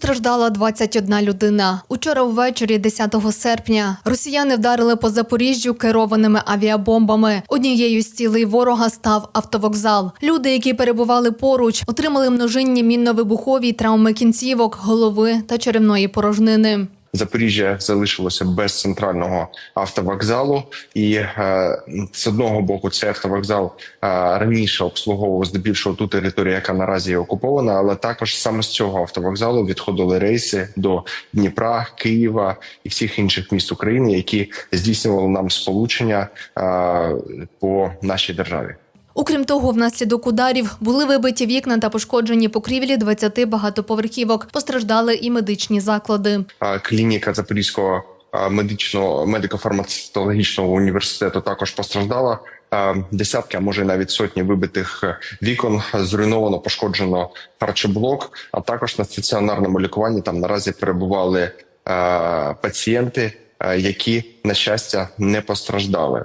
Постраждала 21 людина. Учора ввечері, 10 серпня, росіяни вдарили по Запоріжжю керованими авіабомбами. Однією з цілей ворога став автовокзал. Люди, які перебували поруч, отримали множинні мінно-вибухові травми кінцівок, голови та черевної порожнини. Запоріжжя залишилося без центрального автовокзалу, і е, з одного боку цей автовокзал е, раніше обслуговував здебільшого ту територію, яка наразі є окупована, але також саме з цього автовокзалу відходили рейси до Дніпра, Києва і всіх інших міст України, які здійснювали нам сполучення е, по нашій державі. Окрім того, внаслідок ударів були вибиті вікна та пошкоджені покрівлі 20 багатоповерхівок. Постраждали і медичні заклади. Клініка Запорізького медичного медико-фармацевтологічного університету також постраждала. Десятки, а може навіть сотні вибитих е, вікон зруйновано, пошкоджено харчоблок. А також на стаціонарному лікуванні там наразі перебували е, пацієнти, е, які на щастя не постраждали.